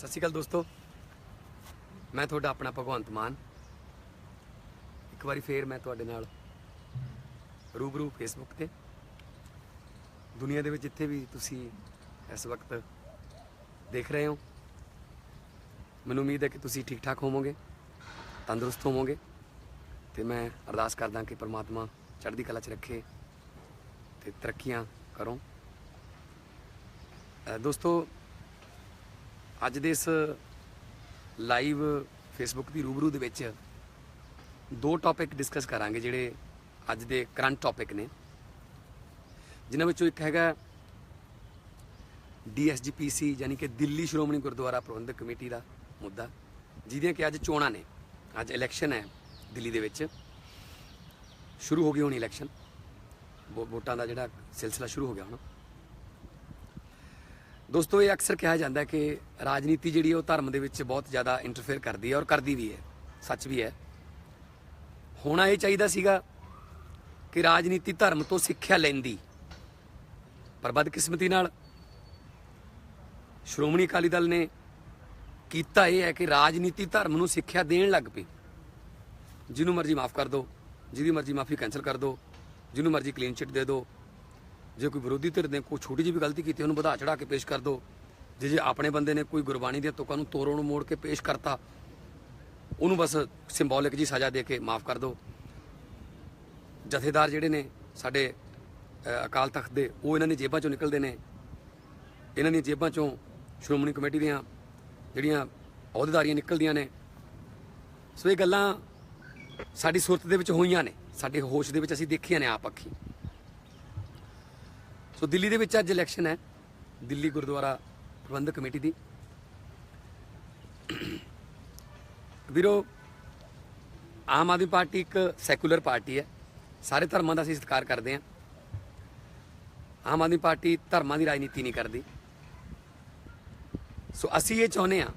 ਸਤਿ ਸ਼੍ਰੀ ਅਕਾਲ ਦੋਸਤੋ। ਮੈਂ ਤੁਹਾਡਾ ਆਪਣਾ ਭਗਵੰਤ ਮਾਨ। ਇੱਕ ਵਾਰੀ ਫੇਰ ਮੈਂ ਤੁਹਾਡੇ ਨਾਲ ਰੂਬਰੂ ਫੇਸਬੁੱਕ ਤੇ। ਦੁਨੀਆ ਦੇ ਵਿੱਚ ਜਿੱਥੇ ਵੀ ਤੁਸੀਂ ਇਸ ਵਕਤ ਦੇਖ ਰਹੇ ਹੋ, ਮੈਨੂੰ ਉਮੀਦ ਹੈ ਕਿ ਤੁਸੀਂ ਠੀਕ ਠਾਕ ਹੋਵੋਗੇ, ਤੰਦਰੁਸਤ ਹੋਵੋਗੇ। ਤੇ ਮੈਂ ਅਰਦਾਸ ਕਰਦਾ ਕਿ ਪ੍ਰਮਾਤਮਾ ਚੜ੍ਹਦੀ ਕਲਾ 'ਚ ਰੱਖੇ ਤੇ ਤਰੱਕੀਆਂ ਕਰੋ। ਦੋਸਤੋ ਅੱਜ ਦੇ ਇਸ ਲਾਈਵ ਫੇਸਬੁੱਕ ਦੀ ਰੂਬਰੂ ਦੇ ਵਿੱਚ ਦੋ ਟੌਪਿਕ ਡਿਸਕਸ ਕਰਾਂਗੇ ਜਿਹੜੇ ਅੱਜ ਦੇ ਕਰੰਟ ਟੌਪਿਕ ਨੇ। ਜਿਨ੍ਹਾਂ ਵਿੱਚੋਂ ਇੱਕ ਹੈਗਾ ਡੀਐਸਜੀਪੀਸੀ ਯਾਨੀ ਕਿ ਦਿੱਲੀ ਸ਼੍ਰੋਮਣੀ ਗੁਰਦੁਆਰਾ ਪ੍ਰਬੰਧਕ ਕਮੇਟੀ ਦਾ ਮੁੱਦਾ, ਜਿਹਦੀਆਂ ਕਿ ਅੱਜ ਚੋਣਾਂ ਨੇ। ਅੱਜ ਇਲੈਕਸ਼ਨ ਹੈ ਦਿੱਲੀ ਦੇ ਵਿੱਚ। ਸ਼ੁਰੂ ਹੋ ਗਈ ਹੋਣੀ ਇਲੈਕਸ਼ਨ ਵੋ- ਵੋਟਾਂ ਦਾ ਜਿਹੜਾ ਸਿਲਸਿਲਾ ਸ਼ੁਰੂ ਹੋ ਗਿਆ ਹੁਣ। ਦੋਸਤੋ, ਇਹ ਅਕਸਰ ਕਿਹਾ ਜਾਂਦਾ ਕਿ ਰਾਜਨੀਤੀ ਜਿਹੜੀ ਉਹ ਧਰਮ ਦੇ ਵਿੱਚ ਬਹੁਤ ਜ਼ਿਆਦਾ ਇੰਟਰਫੇਅਰ ਕਰਦੀ ਹੈ ਔਰ ਕਰਦੀ ਵੀ ਹੈ। ਸੱਚ ਵੀ ਹੈ। ਹੋਣਾ ਇਹ ਚਾਹੀਦਾ ਸੀਗਾ ਕਿ ਰਾਜਨੀਤੀ ਧਰਮ ਤੋਂ ਸਿੱਖਿਆ ਲੈਂਦੀ। ਪਰ ਬਦਕਿਸਮਤੀ ਨਾਲ ਸ਼੍ਰੋਮਣੀ ਅਕਾਲੀ ਦਲ ਨੇ ਕੀਤਾ ਇਹ ਹੈ ਕਿ ਰਾਜਨੀਤੀ ਧਰਮ ਨੂੰ ਸਿੱਖਿਆ ਦੇਣ ਲੱਗ ਪਈ ਜਿਹਨੂੰ ਮਰਜ਼ੀ ਮਾਫ ਕਰ ਦਿਓ ਜਿਹਦੀ ਮਰਜ਼ੀ ਮਾਫੀ ਕੈਨਸਲ ਕਰ ਦਿਓ ਜਿਹਨੂੰ ਮਰਜ਼ੀ ਕਲੀਨ ਚਿੱਟ ਦੇ ਦਿਓ ਜੇ ਕੋਈ ਵਿਰੋਧੀ ਧਿਰ ਨੇ ਕੋਈ ਛੋਟੀ ਜਿਹੀ ਵੀ ਗਲਤੀ ਕੀਤੀ, ਉਹਨੂੰ ਵਧਾ ਚੜਾ ਕੇ ਪੇਸ਼ ਕਰ ਦਿਓ। ਜੇ ਜੇ ਆਪਣੇ ਬੰਦੇ ਨੇ ਕੋਈ ਗੁਰਬਾਣੀ ਦੀਆਂ ਤੁਕਾਂ ਨੂੰ ਤੋੜੋਂ ਨੂੰ ਮੋੜ ਕੇ ਪੇਸ਼ ਕਰਤਾ, ਉਹਨੂੰ ਬਸ ਸਿੰਬੋਲਿਕ ਜੀ ਸਜ਼ਾ ਦੇ ਕੇ ਮਾਫ ਕਰ ਦਿਓ। ਜਥੇਦਾਰ ਜਿਹੜੇ ਨੇ ਸਾਡੇ ਅਕਾਲ ਤਖਤ ਦੇ, ਉਹ ਇਹਨਾਂ ਦੀ ਜੇਬਾਂ ਚੋਂ ਨਿਕਲਦੇ ਨੇ। ਇਹਨਾਂ ਦੀਆਂ ਜੇਬਾਂ ਚੋਂ ਸ਼੍ਰੋਮਣੀ ਕਮੇਟੀ ਦੀਆਂ ਜਿਹੜੀਆਂ ਅਹੁਦੇਦਾਰੀਆਂ ਨਿਕਲਦੀਆਂ ਨੇ। ਸੋ ਇਹ ਗੱਲਾਂ ਸਾਡੀ ਸੁਰਤ ਦੇ ਵਿੱਚ ਹੋਈਆਂ ਨੇ, ਸਾਡੇ ਹੋਸ਼ ਦੇ ਵਿੱਚ ਅਸੀਂ ਦੇਖੀਆਂ ਨੇ ਆਪ ਅੱਖੀ। ਸੋ ਦਿੱਲੀ ਦੇ ਵਿੱਚ ਅੱਜ ਇਲੈਕਸ਼ਨ ਹੈ। ਦਿੱਲੀ ਗੁਰਦੁਆਰਾ ਪ੍ਰਬੰਧਕ ਕਮੇਟੀ ਦੀ। ਵੀਰੋ, ਆਮ ਆਦਮੀ ਪਾਰਟੀ ਇੱਕ ਸੈਕੂਲਰ ਪਾਰਟੀ ਹੈ। ਸਾਰੇ ਧਰਮਾਂ ਦਾ ਅਸੀਂ ਸਤਿਕਾਰ ਕਰਦੇ ਹਾਂ। ਆਮ ਆਦਮੀ ਪਾਰਟੀ ਧਰਮਾਂ ਦੀ ਰਾਜਨੀਤੀ ਨਹੀਂ ਕਰਦੀ। ਸੋ ਅਸੀਂ ਇਹ ਚਾਹੁੰਦੇ ਹਾਂ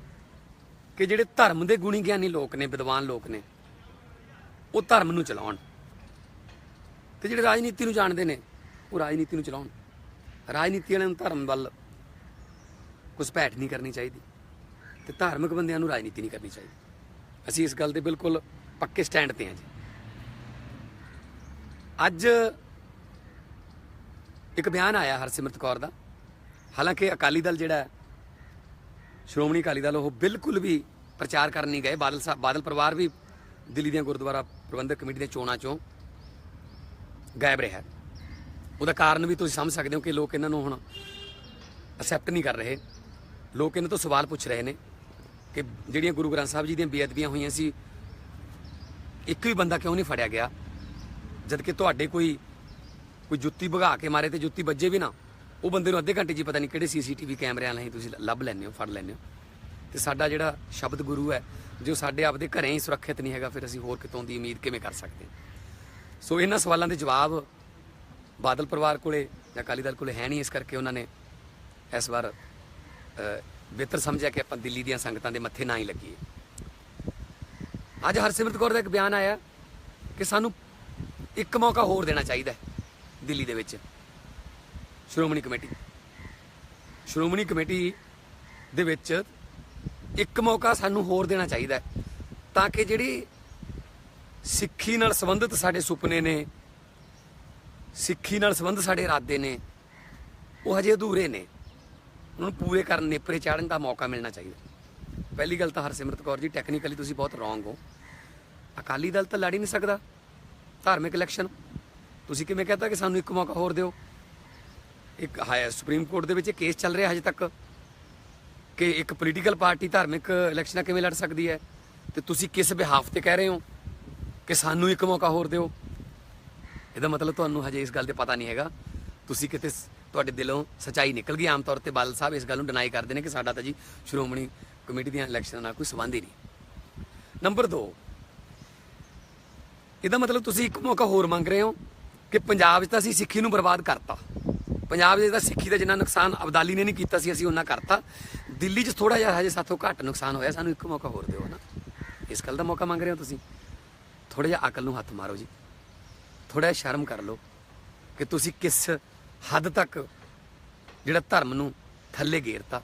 ਕਿ ਜਿਹੜੇ ਧਰਮ ਦੇ ਗੁਣੀ ਗਿਆਨੀ ਲੋਕ ਨੇ, ਵਿਦਵਾਨ ਲੋਕ ਨੇ, ਉਹ ਧਰਮ ਨੂੰ ਚਲਾਉਣ। ਤੇ ਜਿਹੜੇ ਰਾਜਨੀਤੀ ਨੂੰ ਜਾਣਦੇ ਨੇ, ਉਹ ਰਾਜਨੀਤੀ ਨੂੰ ਚਲਾਉਣ। ਰਾਜਨੀਤੀ ਵਾਲਿਆਂ ਨੂੰ ਧਰਮ ਵੱਲ ਘੁਸਪੈਠ ਨਹੀਂ ਕਰਨੀ ਚਾਹੀਦੀ ਤੇ ਧਾਰਮਿਕ ਬੰਦਿਆਂ ਨੂੰ ਰਾਜਨੀਤੀ ਨਹੀਂ ਕਰਨੀ ਚਾਹੀਦੀ। ਅਸੀਂ ਇਸ ਗੱਲ ਦੇ ਬਿਲਕੁਲ ਪੱਕੇ ਸਟੈਂਡ ਤੇ ਹਾਂ ਜੀ। ਅੱਜ ਇੱਕ ਬਿਆਨ ਆਇਆ ਹਰਸਿਮਰਤ ਕੌਰ ਦਾ। ਹਾਲਾਂਕਿ ਅਕਾਲੀ ਦਲ ਜਿਹੜਾ ਸ਼੍ਰੋਮਣੀ ਅਕਾਲੀ ਦਲ, ਉਹ ਬਿਲਕੁਲ ਵੀ ਪ੍ਰਚਾਰ ਕਰਨ ਨਹੀਂ ਗਏ। ਬਾਦਲ ਸਾਹਿਬ ਬਾਦਲ ਪਰਿਵਾਰ ਵੀ ਦਿੱਲੀ ਦੀਆਂ ਗੁਰਦੁਆਰਾ ਪ੍ਰਬੰਧਕ ਕਮੇਟੀ ਦੀਆਂ ਚੋਣਾਂ ਚੋਂ ਗਾਇਬ ਰਿਹਾ ਉਹਦਾ ਕਾਰਨ ਵੀ ਤੁਸੀਂ ਸਮਝ ਸਕਦੇ ਹੋ ਕਿ ਲੋਕ ਇਹਨਾਂ ਨੂੰ ਹੁਣ ਅਸੈਪਟ ਨਹੀਂ ਕਰ ਰਹੇ। ਲੋਕ ਇਹਨਾਂ ਤੋਂ ਸਵਾਲ ਪੁੱਛ ਰਹੇ ਨੇ ਕਿ ਜਿਹੜੀਆਂ ਗੁਰੂ ਗ੍ਰੰਥ ਸਾਹਿਬ ਜੀ ਦੀਆਂ ਬੇਅਦਬੀਆਂ ਹੋਈਆਂ ਸੀ, ਇੱਕ ਵੀ ਬੰਦਾ ਕਿਉਂ ਨਹੀਂ ਫੜਿਆ ਗਿਆ? ਜਦ ਕਿ ਤੁਹਾਡੇ ਕੋਈ ਕੋਈ ਜੁੱਤੀ ਭਗਾ ਕੇ ਮਾਰੇ ਤੇ ਜੁੱਤੀ ਵੱਜੇ ਵੀ ਨਾ, ਉਹ ਬੰਦੇ ਨੂੰ ਅੱਧੇ ਘੰਟੇ 'ਚ ਪਤਾ ਨਹੀਂ ਕਿਹੜੇ ਸੀਸੀਟੀਵੀ ਕੈਮਰਿਆਂ ਲਈ ਤੁਸੀਂ ਲੱਭ ਲੈਂਦੇ ਹੋ, ਫੜ ਲੈਂਦੇ ਹੋ। ਤੇ ਸਾਡਾ ਜਿਹੜਾ ਸ਼ਬਦ ਗੁਰੂ ਹੈ, ਜੋ ਸਾਡੇ ਆਪਦੇ ਘਰੇ ਹੀ ਸੁਰੱਖਿਅਤ ਨਹੀਂ ਹੈਗਾ, ਫਿਰ ਅਸੀਂ ਹੋਰ ਕਿਤੋਂ ਦੀ ਉਮੀਦ ਕਿਵੇਂ ਕਰ ਸਕਦੇ ਸੋ ਇਹਨਾਂ ਸਵਾਲਾਂ ਦੇ ਜਵਾਬ ਬਾਦਲ ਪਰਿਵਾਰ ਕੋਲੇ ਜਾਂ ਅਕਾਲੀ ਦਲ ਕੋਲੇ ਹੈ ਨਹੀਂ, ਇਸ ਕਰਕੇ ਉਹਨਾਂ ਨੇ ਇਸ ਵਾਰ ਬਿਹਤਰ ਸਮਝਿਆ ਕਿ ਆਪਾਂ ਦਿੱਲੀ ਦੀਆਂ ਸੰਗਤਾਂ ਦੇ ਮੱਥੇ ਨਾ ਹੀ ਲੱਗੀਏ। ਅੱਜ ਹਰਸਿਮਰਤ ਕੌਰ ਦਾ ਇੱਕ ਬਿਆਨ ਆਇਆ ਕਿ ਸਾਨੂੰ ਇੱਕ ਮੌਕਾ ਹੋਰ ਦੇਣਾ ਚਾਹੀਦਾ ਦਿੱਲੀ ਦੇ ਵਿੱਚ। ਸ਼੍ਰੋਮਣੀ ਕਮੇਟੀ। ਸ਼੍ਰੋਮਣੀ ਕਮੇਟੀ ਦੇ ਵਿੱਚ ਇੱਕ ਮੌਕਾ ਸਾਨੂੰ ਹੋਰ ਦੇਣਾ ਚਾਹੀਦਾ ਤਾਂ ਕਿ ਜਿਹੜੀ ਸਿੱਖੀ ਨਾਲ ਸੰਬੰਧਿਤ ਸਾਡੇ ਸੁਪਨੇ ਨੇ ਸਿੱਖੀ ਨਾਲ ਸੰਬੰਧ ਸਾਡੇ ਇਰਾਦੇ ਨੇ। ਉਹ ਹਜੇ ਅਧੂਰੇ ਨੇ। ਉਹਨਾਂ ਨੂੰ ਪੂਰੇ ਕਰਨ, ਨੇਪਰੇ ਚਾੜਨ ਦਾ ਮੌਕਾ ਮਿਲਣਾ ਚਾਹੀਦਾ। ਪਹਿਲੀ ਗੱਲ ਤਾਂ ਹਰਸਿਮਰਤ ਕੌਰ ਜੀ ਟੈਕਨੀਕਲੀ ਤੁਸੀਂ ਬਹੁਤ ਰੋਂਗ ਹੋ। ਅਕਾਲੀ ਦਲ ਤਾਂ ਲੜ ਹੀ ਨਹੀਂ ਸਕਦਾ। ਧਾਰਮਿਕ ਇਲੈਕਸ਼ਨ ਤੁਸੀਂ ਕਿਵੇਂ ਕਹਤਾ ਕਿ ਸਾਨੂੰ ਇੱਕ ਮੌਕਾ ਹੋਰ ਦਿਓ? ਇੱਕ ਹਾਇਰ ਸੁਪਰੀਮ ਕੋਰਟ ਦੇ ਵਿੱਚ ਇਹ ਕੇਸ ਚੱਲ ਰਿਹਾ ਹਜੇ ਤੱਕ। ਕਿ ਇੱਕ ਪੋਲੀਟੀਕਲ ਪਾਰਟੀ ਧਾਰਮਿਕ ਇਲੈਕਸ਼ਨਾਂ ਕਿਵੇਂ ਲੜ ਸਕਦੀ ਹੈ? ਤੇ ਤੁਸੀਂ ਕਿਸ ਬਿਹਾਫ ਤੇ ਕਹਿ ਰਹੇ ਹੋ? ਕਿ ਸਾਨੂੰ ਇੱਕ ਮੌਕਾ ਹੋਰ ਦਿਓ। ਇਹਦਾ ਮਤਲਬ ਤੁਹਾਨੂੰ ਹਜੇ ਇਸ ਗੱਲ ਤੇ ਪਤਾ ਨਹੀਂ ਹੈਗਾ। ਤੁਸੀਂ ਕਿਤੇ ਤੁਹਾਡੇ ਦਿਲੋਂ ਸਚਾਈ ਨਿਕਲ ਗਈ ਆਮ ਤੌਰ ਤੇ ਬਾਦਲ ਸਾਹਿਬ ਇਸ ਗੱਲ ਨੂੰ ਡਿਨਾਈ ਕਰਦੇ ਨੇ ਕਿ ਸਾਡਾ ਤਾਂ ਜੀ ਸ਼੍ਰੋਮਣੀ ਕਮੇਟੀ ਦੀਆਂ ਇਲੈਕਸ਼ਨਾਂ ਨਾਲ ਕੋਈ ਸੰਬੰਧ ਹੀ ਨਹੀਂ। ਨੰਬਰ 2 ਇਹਦਾ ਮਤਲਬ ਤੁਸੀਂ ਇੱਕ ਮੌਕਾ ਹੋਰ ਮੰਗ ਰਹੇ ਹੋ ਕਿ ਪੰਜਾਬ 'ਚ ਤਾਂ ਅਸੀਂ ਸਿੱਖੀ ਨੂੰ ਬਰਬਾਦ ਕਰਤਾ। ਪੰਜਾਬ 'ਚ ਤਾਂ ਸਿੱਖੀ ਦਾ ਜਿੰਨਾ ਨੁਕਸਾਨ ਅਬਦਾਲੀ ਨੇ ਨਹੀਂ ਕੀਤਾ ਸੀ, ਅਸੀਂ ਉਹਨਾਂ ਕਰਤਾ। ਦਿੱਲੀ 'ਚ ਥੋੜਾ ਜਿਹਾ ਹਜੇ ਸਾਥੋਂ ਘੱਟ ਨੁਕਸਾਨ ਹੋਇਆ, ਸਾਨੂੰ ਇੱਕ ਮੌਕਾ ਹੋਰ ਦਿਓ ਨਾ। ਇਸ ਗੱਲ ਦਾ ਮੌਕਾ ਮੰਗ ਰਹੇ ਹੋ ਤੁਸੀਂ? ਥੋੜਾ ਜਿਹਾ ਅਕਲ ਨੂੰ ਹੱਥ ਮਾਰੋ ਜੀ। ਥੋੜਾ ਜਿਹਾ ਸ਼ਰਮ ਕਰ ਲਓ ਕਿ ਤੁਸੀਂ ਕਿਸ ਹੱਦ ਤੱਕ ਜਿਹੜਾ ਧਰਮ ਨੂੰ ਥੱਲੇ ਗੇਰਤਾ।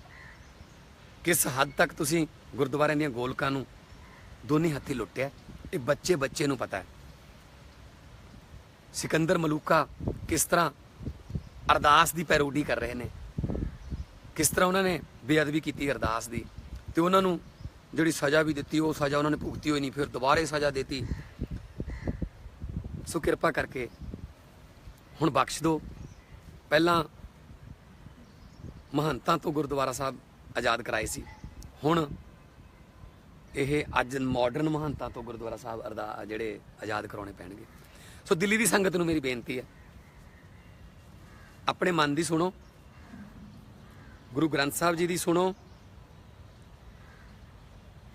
ਕਿਸ ਹੱਦ ਤੱਕ ਤੁਸੀਂ ਗੁਰਦੁਆਰਿਆਂ ਦੀਆਂ ਗੋਲਕਾਂ ਨੂੰ ਦੋਨੇ ਹੱਥੀ ਲੁੱਟਿਆ। ਇਹ ਬੱਚੇ ਬੱਚੇ ਨੂੰ ਪਤਾ ਹੈ। ਸਿਕੰਦਰ ਮਲੂਕਾ ਕਿਸ ਤਰ੍ਹਾਂ ਅਰਦਾਸ ਦੀ ਪੈਰੋਡੀ ਕਰ ਰਹੇ ਨੇ। ਕਿਸ ਤਰ੍ਹਾਂ ਉਹਨਾਂ ਨੇ ਬੇਅਦਬੀ ਕੀਤੀ ਅਰਦਾਸ ਦੀ। ਤੇ ਉਹਨਾਂ ਨੂੰ ਜਿਹੜੀ ਸਜ਼ਾ ਵੀ ਦਿੱਤੀ, ਉਹ ਸਜ਼ਾ ਉਹਨਾਂ ਨੇ ਭੁਗਤੀ ਹੋਈ ਨਹੀਂ, ਫਿਰ ਦੁਬਾਰੇ ਸਜ਼ਾ ਦਿੱਤੀ। ਸੋ ਕਿਰਪਾ ਕਰਕੇ ਹੁਣ ਬਖਸ਼ ਦਿਓ। ਪਹਿਲਾਂ ਮਹੰਤਾਂ ਤੋਂ ਗੁਰਦੁਆਰਾ ਸਾਹਿਬ ਆਜ਼ਾਦ ਕਰਾਏ ਸੀ। ਹੁਣ ਇਹ ਅੱਜ ਮਾਡਰਨ ਮਹੰਤਾਂ ਤੋਂ ਗੁਰਦੁਆਰਾ ਸਾਹਿਬ ਅਰਦਾ ਜਿਹੜੇ ਆਜ਼ਾਦ ਕਰਾਉਣੇ ਪੈਣਗੇ। ਸੋ ਦਿੱਲੀ ਦੀ ਸੰਗਤ ਨੂੰ ਮੇਰੀ ਬੇਨਤੀ ਹੈ। ਆਪਣੇ ਮਨ ਦੀ ਸੁਣੋ। ਗੁਰੂ ਗ੍ਰੰਥ ਸਾਹਿਬ ਜੀ ਦੀ ਸੁਣੋ।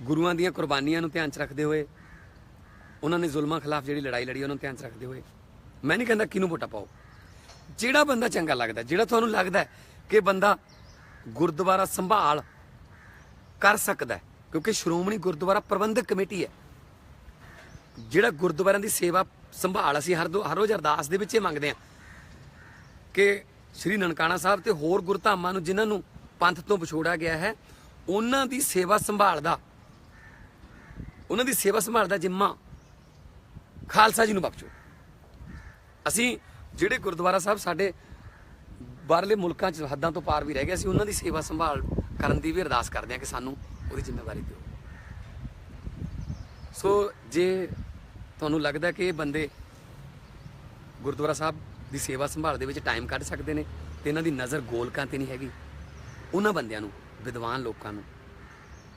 ਗੁਰੂਆਂ ਦੀਆਂ ਕੁਰਬਾਨੀਆਂ ਨੂੰ ਧਿਆਨ 'ਚ ਰੱਖਦੇ ਹੋਏ ਉਹਨਾਂ ਨੇ ਜ਼ੁਲਮਾਂ ਖਿਲਾਫ ਜਿਹੜੀ ਲੜਾਈ ਲੜੀ, ਉਹਨਾਂ ਨੂੰ ਧਿਆਨ 'ਚ ਰੱਖਦੇ ਹੋਏ। ਮੈਂ ਨਹੀਂ ਕਹਿੰਦਾ ਕਿਹਨੂੰ ਵੋਟਾਂ ਪਾਓ। ਜਿਹੜਾ ਬੰਦਾ ਚੰਗਾ ਲੱਗਦਾ, ਜਿਹੜਾ ਤੁਹਾਨੂੰ ਲੱਗਦਾ ਕਿ ਬੰਦਾ ਗੁਰਦੁਆਰਾ ਸੰਭਾਲ ਕਰ ਸਕਦਾ ਕਿਉਂਕਿ ਸ਼੍ਰੋਮਣੀ ਗੁਰਦੁਆਰਾ ਪ੍ਰਬੰਧਕ ਕਮੇਟੀ ਹੈ। ਜਿਹੜਾ ਗੁਰਦੁਆਰਿਆਂ ਦੀ ਸੇਵਾ ਸੰਭਾਲ ਅਸੀਂ ਹਰ ਦੋ, ਹਰ ਰੋਜ਼ ਅਰਦਾਸ ਦੇ ਵਿੱਚ ਇਹ ਮੰਗਦੇ ਹਾਂ ਕਿ ਸ੍ਰੀ ਨਨਕਾਣਾ ਸਾਹਿਬ ਤੇ ਹੋਰ ਗੁਰਧਾਮਾਂ ਨੂੰ ਜਿਨ੍ਹਾਂ ਨੂੰ ਪੰਥ ਤੋਂ ਵਿਛੋੜਿਆ ਗਿਆ ਹੈ, ਉਹਨਾਂ ਦੀ ਸੇਵਾ ਸੰਭਾਲ ਦਾ, ਉਹਨਾਂ ਦੀ ਸੇਵਾ ਸੰਭਾਲ ਦਾ ਜਿੰਮਾ ਖਾਲਸਾ ਜੀ ਨੂੰ ਬਖਸ਼ੋ। ਅਸੀਂ ਜਿਹੜੇ ਗੁਰਦੁਆਰਾ ਸਾਹਿਬ ਸਾਡੇ ਬਾਹਰਲੇ ਮੁਲਕਾਂ 'ਚ ਹੱਦਾਂ ਤੋਂ ਪਾਰ ਵੀ ਰਹਿ ਗਏ, ਅਸੀਂ ਉਹਨਾਂ ਦੀ ਸੇਵਾ ਸੰਭਾਲ ਕਰਨ ਦੀ ਵੀ ਅਰਦਾਸ ਕਰਦੇ ਹਾਂ ਕਿ ਸਾਨੂੰ ਉਹਦੀ ਜ਼ਿੰਮੇਵਾਰੀ ਦਿਓ। ਸੋ ਜੇ ਤੁਹਾਨੂੰ ਲੱਗਦਾ ਕਿ ਇਹ ਬੰਦੇ ਗੁਰਦੁਆਰਾ ਸਾਹਿਬ ਦੀ ਸੇਵਾ ਸੰਭਾਲ ਦੇ ਵਿੱਚ ਟਾਈਮ ਕੱਢ ਸਕਦੇ ਨੇ ਤੇ ਇਹਨਾਂ ਦੀ ਨਜ਼ਰ ਗੋਲਕਾਂ ਤੇ ਨਹੀਂ ਹੈਗੀ, ਉਹਨਾਂ ਬੰਦਿਆਂ ਨੂੰ, ਵਿਦਵਾਨ ਲੋਕਾਂ ਨੂੰ,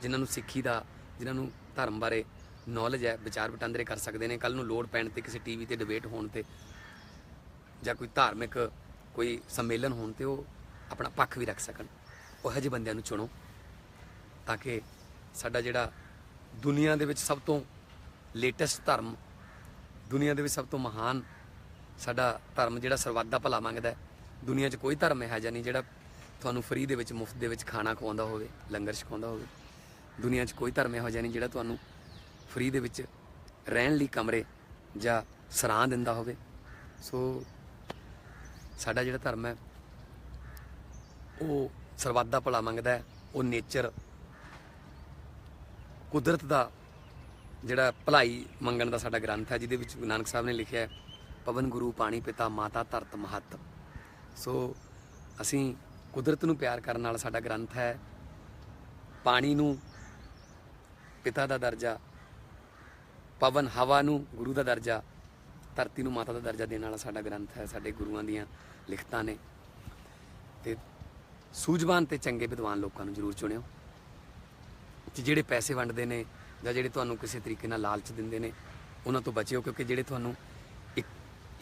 ਜਿਨ੍ਹਾਂ ਨੂੰ ਸਿੱਖੀ ਦਾ, ਜਿਨ੍ਹਾਂ ਨੂੰ ਧਰਮ ਬਾਰੇ ਨੌਲੇਜ ਹੈ, ਵਿਚਾਰ ਵਟਾਂਦਰੇ ਕਰ ਸਕਦੇ ਨੇ। ਕੱਲ ਨੂੰ ਲੋੜ ਪੈਣ ਤੇ ਕਿਸੇ ਟੀਵੀ ਤੇ ਡਿਬੇਟ ਹੋਣ ਤੇ ਜਾਂ ਕੋਈ ਧਾਰਮਿਕ ਕੋਈ ਸੰਮੇਲਨ ਹੋਣ ਤੇ ਉਹ ਆਪਣਾ ਪੱਖ ਵੀ ਰੱਖ ਸਕਣ। ਉਹ ਜਿਹੇ ਬੰਦਿਆਂ ਨੂੰ ਚੁਣੋ ਤਾਂ ਕਿ ਸਾਡਾ ਜਿਹੜਾ ਦੁਨੀਆ ਦੇ ਵਿੱਚ ਸਭ ਤੋਂ ਲੇਟੈਸਟ ਧਰਮ, ਦੁਨੀਆ ਦੇ ਵਿੱਚ ਸਭ ਤੋਂ ਮਹਾਨ ਸਾਡਾ ਧਰਮ ਜਿਹੜਾ ਸਰਬੱਤ ਦਾ ਭਲਾ ਮੰਗਦਾ ਹੈ, ਦੁਨੀਆ 'ਚ ਕੋਈ ਧਰਮ ਹੈ ਜਾਂ ਨਹੀਂ ਜਿਹੜਾ ਤੁਹਾਨੂੰ ਫ੍ਰੀ ਦੇ ਵਿੱਚ, ਮੁਫਤ ਦੇ ਵਿੱਚ ਖਾਣਾ ਖਵਾਉਂਦਾ ਹੋਵੇ, ਲੰਗਰ ਛਕਾਉਂਦਾ ਹੋਵੇ। ਦੁਨੀਆ 'ਚ ਕੋਈ ਧਰਮ ਇਹੋ ਜਿਹਾ ਨਹੀਂ ਜਿਹੜਾ ਤੁਹਾਨੂੰ ਫ੍ਰੀ ਦੇ ਵਿੱਚ ਰਹਿਣ ਲਈ ਕਮਰੇ ਜਾਂ ਸਰਾਂ ਦਿੰਦਾ ਹੋਵੇ। ਸੋ ਸਾਡਾ ਜਿਹੜਾ ਧਰਮ ਹੈ, ਉਹ ਸਰਬੱਤ ਦਾ ਭਲਾ ਮੰਗਦਾ ਹੈ। ਉਹ ਨੇਚਰ, ਕੁਦਰਤ ਦਾ ਜਿਹੜਾ ਭਲਾਈ ਮੰਗਣ ਦਾ ਸਾਡਾ ਗ੍ਰੰਥ ਹੈ, ਜਿਹਦੇ ਵਿੱਚ ਗੁਰੂ ਨਾਨਕ ਸਾਹਿਬ ਨੇ ਲਿਖਿਆ ਹੈ, ਪਵਨ ਗੁਰੂ ਪਾਣੀ ਪਿਤਾ ਮਾਤਾ ਧਰਤ ਮਹਤ। ਸੋ ਅਸੀਂ ਕੁਦਰਤ ਨੂੰ ਪਿਆਰ ਕਰਨ ਨਾਲ ਸਾਡਾ ਗ੍ਰੰਥ ਹੈ। ਪਾਣੀ ਨੂੰ ਪਿਤਾ ਦਾ ਦਰਜਾ ਪਵਨ ਹਵਾ ਨੂੰ, ਗੁਰੂ ਦਾ ਦਰਜਾ, ਧਰਤੀ ਨੂੰ ਮਾਤਾ ਦਾ ਦਰਜਾ ਦੇਣ ਵਾਲਾ ਸਾਡਾ ਗ੍ਰੰਥ ਹੈ, ਸਾਡੇ ਗੁਰੂਆਂ ਦੀਆਂ ਲਿਖਤਾਂ ਨੇ। ਤੇ ਸੂਝਵਾਨ ਤੇ ਚੰਗੇ ਵਿਦਵਾਨ ਲੋਕਾਂ ਨੂੰ ਜ਼ਰੂਰ ਚੁਣਿਓ। ਤੇ ਜਿਹੜੇ ਪੈਸੇ ਵੰਡਦੇ ਨੇ ਜਾਂ ਜਿਹੜੇ ਤੁਹਾਨੂੰ ਕਿਸੇ ਤਰੀਕੇ ਨਾਲ ਲਾਲਚ ਦਿੰਦੇ ਨੇ, ਉਹਨਾਂ ਤੋਂ ਬਚਿਓ, ਕਿਉਂਕਿ ਜਿਹੜੇ ਤੁਹਾਨੂੰ ਇੱਕ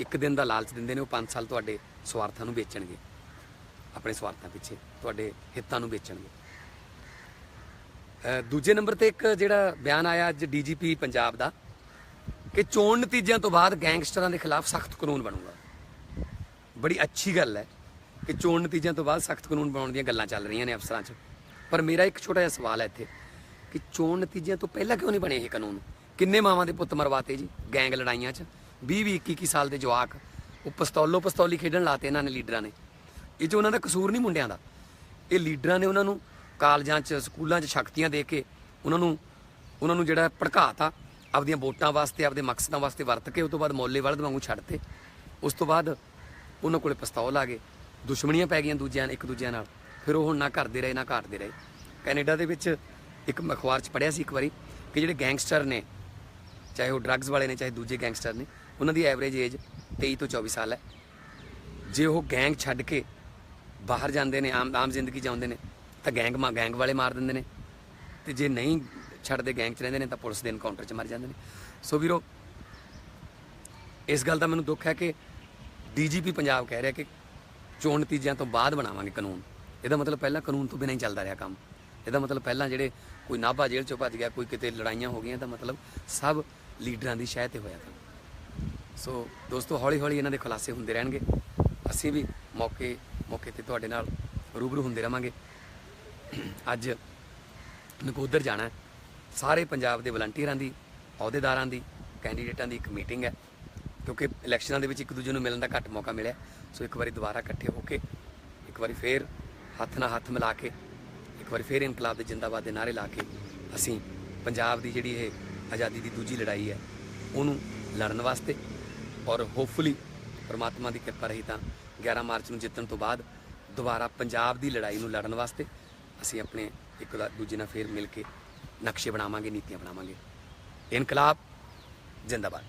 ਇੱਕ ਦਿਨ ਦਾ ਲਾਲਚ ਦਿੰਦੇ ਨੇ, ਉਹ 5 ਸਾਲ ਤੁਹਾਡੇ ਸਵਾਰਥਾਂ ਨੂੰ ਵੇਚਣਗੇ। ਆਪਣੇ ਸਵਾਰਥਾਂ ਪਿੱਛੇ, ਤੁਹਾਡੇ ਹਿੱਤਾਂ ਨੂੰ ਵੇਚਣਗੇ। ਦੂਜੇ ਨੰਬਰ ਤੇ ਇੱਕ ਜਿਹੜਾ ਬਿਆਨ ਆਇਆ ਅੱਜ ਡੀਜੀਪੀ ਪੰਜਾਬ ਦਾ ਕਿ ਚੋਣ ਨਤੀਜਿਆਂ ਤੋਂ ਬਾਅਦ ਗੈਂਗਸਟਰਾਂ ਦੇ ਖਿਲਾਫ ਸਖਤ ਕਾਨੂੰਨ ਬਣੂਗਾ। ਬੜੀ ਅੱਛੀ ਗੱਲ ਹੈ ਕਿ ਚੋਣ ਨਤੀਜਿਆਂ ਤੋਂ ਬਾਅਦ ਸਖਤ ਕਾਨੂੰਨ ਬਣਾਉਣ ਦੀਆਂ ਗੱਲਾਂ ਚੱਲ ਰਹੀਆਂ ਨੇ ਅਫਸਰਾਂ 'ਚ। ਪਰ ਮੇਰਾ ਇੱਕ ਛੋਟਾ ਜਿਹਾ ਸਵਾਲ ਹੈ ਇੱਥੇ ਕਿ ਚੋਣ ਨਤੀਜਿਆਂ ਤੋਂ ਪਹਿਲਾਂ ਕਿਉਂ ਨਹੀਂ ਬਣੇ ਇਹ ਕਾਨੂੰਨ? ਕਿੰਨੇ ਮਾਵਾਂ ਦੇ ਪੁੱਤ ਮਰਵਾਤੇ ਜੀ ਗੈਂਗ ਲੜਾਈਆਂ 'ਚ? 20 20 21 21 ਸਾਲ ਦੇ ਜਵਾਕ ਉਹ ਪਿਸਤੌਲੋ ਪਿਸਤੌਲੀ ਖੇਡਣ ਲਾਤੇ ਇਹਨਾਂ ਨੇ ਲੀਡਰਾਂ ਨੇ। ਇਹ 'ਚ ਉਹਨਾਂ ਦਾ ਕਸੂਰ ਨਹੀਂ ਮੁੰਡਿਆਂ ਦਾ। ਇਹ ਲੀਡਰਾਂ ਨੇ ਉਹਨਾਂ ਨੂੰ ਕਾਲਜਾਂ 'ਚ, ਸਕੂਲਾਂ 'ਚ ਸ਼ਕਤੀਆਂ ਦੇ ਕੇ ਉਹਨਾਂ ਨੂੰ ਉਹਨਾਂ ਨੂੰ ਜਿਹੜਾ ਭੜਕਾਤਾ। ਆਪਦੀਆਂ ਵੋਟਾਂ ਵਾਸਤੇ, ਆਪਦੇ ਮਕਸਦਾਂ ਵਾਸਤੇ ਵਰਤ ਕੇ ਉਸ ਤੋਂ ਬਾਅਦ ਮੌਲੇ ਵਲਦ ਵਾਂਗੂ ਛੱਡਤੇ ਉਸ ਤੋਂ ਬਾਅਦ ਉਹਨਾਂ ਕੋਲੇ ਪਸਤੌਲ ਆ ਗਏ। ਦੁਸ਼ਮਣੀਆਂ ਪੈ ਗਈਆਂ ਦੂਜਿਆਂ, ਇੱਕ ਦੂਜਿਆਂ ਨਾਲ। ਫਿਰ ਉਹ ਹੁਣ ਨਾ ਕਰਦੇ ਰਹੇ, ਨਾ ਘਾਟਦੇ ਰਹੇ। ਕੈਨੇਡਾ ਦੇ ਵਿੱਚ ਇੱਕ ਅਖਬਾਰ 'ਚ ਪੜ੍ਹਿਆ ਸੀ ਇੱਕ ਵਾਰੀ ਕਿ ਜਿਹੜੇ ਗੈਂਗਸਟਰ ਨੇ, ਚਾਹੇ ਉਹ ਡਰੱਗਸ ਵਾਲੇ ਨੇ, ਚਾਹੇ ਦੂਜੇ ਗੈਂਗਸਟਰ ਨੇ, ਉਹਨਾਂ ਦੀ ਐਵਰੇਜ ਏਜ 23 ਤੋਂ 24 ਸਾਲ ਹੈ। ਜੇ ਉਹ ਗੈਂਗ ਛੱਡ ਕੇ ਬਾਹਰ ਜਾਂਦੇ ਨੇ, ਆਮ ਆਮ ਜ਼ਿੰਦਗੀ ਜਿਉਂਦੇ ਨੇ, ਤਾਂ ਗੈਂਗ ਮਾ, ਗੈਂਗ ਵਾਲੇ ਮਾਰ ਦਿੰਦੇ ਨੇ। ਤੇ ਜੇ ਨਹੀਂ ਛੱਡਦੇ ਗੈਂਗ 'ਚ ਰਹਿੰਦੇ ਨੇ ਤਾਂ ਪੁਲਿਸ ਦੇ ਐਨਕਾਊਂਟਰ 'ਚ ਮਰ ਜਾਂਦੇ ਨੇ। ਸੋ ਵੀਰੋ, ਇਸ ਗੱਲ ਦਾ ਮੈਨੂੰ ਦੁੱਖ ਹੈ ਕਿ ਡੀਜੀਪੀ ਪੰਜਾਬ ਕਹਿ ਰਿਹਾ ਕਿ ਚੋਣ ਨਤੀਜਿਆਂ ਤੋਂ ਬਾਅਦ ਬਣਾਵਾਂਗੇ ਕਾਨੂੰਨ। ਇਹਦਾ ਮਤਲਬ ਪਹਿਲਾਂ ਕਾਨੂੰਨ ਤੋਂ ਬਿਨਾਂ ਹੀ ਚੱਲਦਾ ਰਿਹਾ ਕੰਮ। ਇਹਦਾ ਮਤਲਬ ਪਹਿਲਾਂ ਜਿਹੜੇ ਕੋਈ ਨਾਭਾ ਜੇਲ੍ਹ ਚੋਂ ਭੱਜ ਗਿਆ, ਕੋਈ ਕਿਤੇ ਲੜਾਈਆਂ ਹੋ ਗਈਆਂ ਤਾਂ ਮਤਲਬ ਸਭ ਲੀਡਰਾਂ ਦੀ ਸ਼ਹਿ ਤੇ ਹੋਇਆ ਕੰਮ। ਸੋ ਦੋਸਤੋ ਹੌਲੀ ਹੌਲੀ ਇਹਨਾਂ ਦੇ ਖੁਲਾਸੇ ਹੁੰਦੇ ਰਹਿਣਗੇ। ਅਸੀਂ ਵੀ ਮੌਕੇ ਮੌਕੇ ਤੇ ਤੁਹਾਡੇ ਨਾਲ ਰੂਬਰੂ ਹੁੰਦੇ ਰਵਾਂਗੇ। ਅੱਜ ਨਕੋਦਰ ਜਾਣਾ ਸਾਰੇ ਪੰਜਾਬ ਦੇ ਵਲੰਟੀਅਰਾਂ ਦੀ, ਅਹੁਦੇਦਾਰਾਂ ਦੀ ਕੈਂਡੀਡੇਟਾਂ ਦੀ ਇੱਕ ਮੀਟਿੰਗ ਹੈ, ਕਿਉਂਕਿ ਇਲੈਕਸ਼ਨਾਂ ਦੇ ਵਿੱਚ ਇੱਕ ਦੂਜੇ ਨੂੰ ਮਿਲਣ ਦਾ ਘੱਟ ਮੌਕਾ ਮਿਲਿਆ ਸੋ ਇੱਕ ਵਾਰੀ ਦੁਬਾਰਾ ਇਕੱਠੇ ਹੋ ਕੇ, ਇੱਕ ਵਾਰੀ ਫੇਰ ਹੱਥ ਨਾਲ ਹੱਥ ਮਿਲਾ ਕੇ, ਇੱਕ ਵਾਰੀ ਫੇਰ ਇਨਕਲਾਬ ਦੇ ਜਿੰਦਾਬਾਦ ਦੇ ਨਾਰੇ ਲਾ ਕੇ ਅਸੀਂ ਪੰਜਾਬ ਦੀ ਜਿਹੜੀ ਇਹ ਆਜ਼ਾਦੀ ਦੀ ਦੂਜੀ ਲੜਾਈ ਹੈ, ਉਹਨੂੰ ਲੜਨ ਵਾਸਤੇ ਔਰ ਹੋਪਫੁਲੀ ਪਰਮਾਤਮਾ ਦੀ ਕਿਰਪਾ ਰਹੀ ਤਾਂ 11 ਮਾਰਚ ਨੂੰ ਜਿੱਤਣ ਤੋਂ ਬਾਅਦ ਦੁਬਾਰਾ ਪੰਜਾਬ ਦੀ ਲੜਾਈ ਨੂੰ ਲੜਨ ਵਾਸਤੇ ਅਸੀਂ ਆਪਣੇ ਇੱਕ ਦੂਜੇ ਨਾਲ ਫੇਰ ਮਿਲ ਕੇ ਨਕਸ਼ੇ ਬਣਾਵਾਂਗੇ ਨੀਤੀਆਂ ਬਣਾਵਾਂਗੇ ਇਨਕਲਾਬ ਜਿੰਦਾਬਾਦ